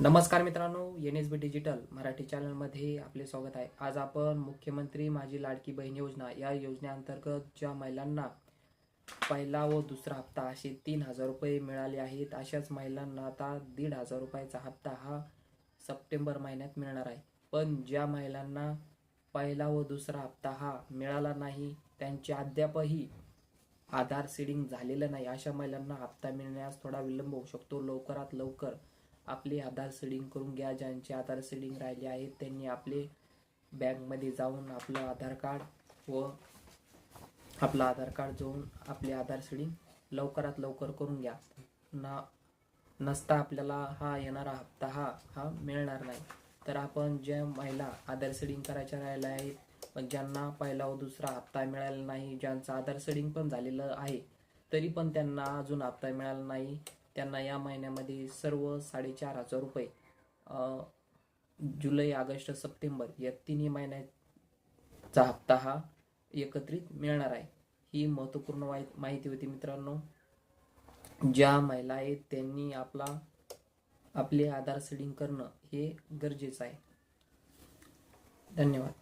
नमस्कार मित्रांनो N S B digital Marathi चॅनलमध्ये आपले स्वागत आहे. आज आपण मुख्यमंत्री माझी लाडकी बहीण योजना या योजनेअंतर्गत ज्या महिलांना पहिला व दुसरा हप्ता असे तीन हजार रुपये मिळाले आहेत अशाच महिलांना आता दीड हजार रुपयाचा हप्ता हा सप्टेंबर महिन्यात मिळणार आहे. पण ज्या महिलांना पहिला व दुसरा हप्ता हा मिळाला नाही त्यांचे अद्यापही आधार सीडिंग झालेलं नाही. अशा महिलांना हप्ता मिळण्यास थोडा विलंब होऊ शकतो. लवकरात लवकर आपले आधार सीडिंग करून घ्या. ज्यांचे आधार सीडिंग राहिले आहेत त्यांनी आपले बँकमध्ये जाऊन आपलं आधार कार्ड व आपलं आधार कार्ड जाऊन आपले आधार सीडिंग लवकरात लवकर करून घ्या. ना नसता आपल्याला हा येणारा हप्ता हा हा मिळणार नाही. तर आपण ज्या महिला आधार सीडिंग करायच्या राहिल्या आहेत पण ज्यांना पहिला व दुसरा हप्ता मिळाला नाही ज्यांचं आधार सीडिंग पण झालेलं आहे तरी पण त्यांना अजून हप्ता मिळाला नाही. त्यांना या महिन्यामध्ये सर्व साडेचार हजार रुपये जुलै ऑगस्ट सप्टेंबर या तिन्ही महिन्याचा हप्ता हा एकत्रित मिळणार आहे. ही महत्त्वपूर्ण माहिती होती मित्रांनो. ज्या महिला आहेत त्यांनी आपला आपले आधार सेडिंग करणं हे गरजेचं आहे. धन्यवाद.